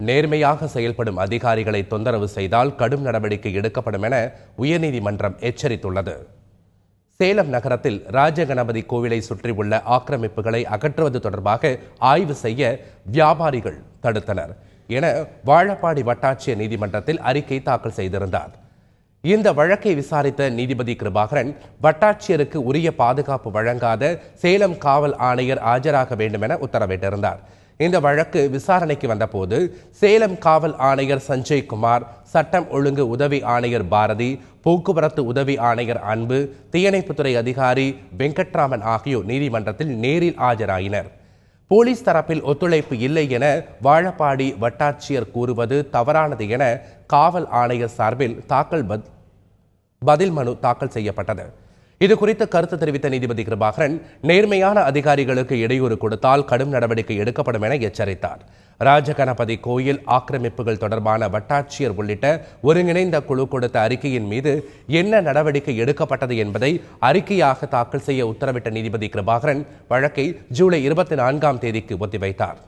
நேர்மையாக செயல்படும் அதிகாரிகளை தொந்தரவு செய்தால் கடும் நடவடிக்கை எடுக்கப்படும் என உயர்நீதிமன்றம் எச்சரித்துள்ளது. சேலம் நகரத்தில் ராஜகணபதி கோவிலை சுற்றியுள்ள ஆக்கிரமிப்புகளை அகற்றுவது தொடர்பாக ஆய்வு செய்ய வியாபாரிகள் தடுத்தனர் என வாழப்பாடி வட்டாட்சியர் நீதிமன்றத்தில் அறிக்கை தாக்கல் செய்திருந்தார். இந்த வழக்கை விசாரித்த நீதிபதி கிருபாகரன் வட்டாட்சியருக்கு உரிய பாதுகாப்பு வழங்காத சேலம் காவல் ஆணையர் ஆஜராக வேண்டும் என உத்தரவிட்டிருந்தார். இந்த வழக்கு விசாரணைக்கு வந்தபோது சேலம் காவல் ஆணையர் சஞ்சய் குமார் சட்டம் ஒழுங்கு உதவி ஆணையர் பாரதி போக்குவரத்து உதவி ஆணையர் அன்பு தீயணைப்புத்துறை அதிகாரி வெங்கட்ராமன் ஆகியோர் நீதிமன்றத்தில் நேரில் ஆஜராயினர். போலீஸ் தரப்பில் ஒத்துழைப்பு இல்லை என வாழப்பாடி வட்டாட்சியர் கூறுவது தவறானது என காவல் ஆணையர் சார்பில் தாக்கல் பத்- பதில் மனு தாக்கல் செய்யப்பட்டது. இது குறித்து கருத்து தெரிவித்த நீதிபதி கிருபாகரன் நேர்மையான அதிகாரிகளுக்கு இடையூறு கொடுத்தால் கடும் நடவடிக்கை எடுக்கப்படும் என எச்சரித்தார். ராஜகணபதி கோயில் ஆக்கிரமிப்புகள் தொடர்பான வட்டாட்சியர் உள்ளிட்ட ஒருங்கிணைந்த குழு கொடுத்த அறிக்கையின் மீது என்ன நடவடிக்கை எடுக்கப்பட்டது என்பதை அறிக்கையாக தாக்கல் செய்ய உத்தரவிட்ட நீதிபதி கிருபாகரன் வழக்கை ஜூலை இருபத்தி நான்காம் தேதிக்கு ஒத்திவைத்தார்.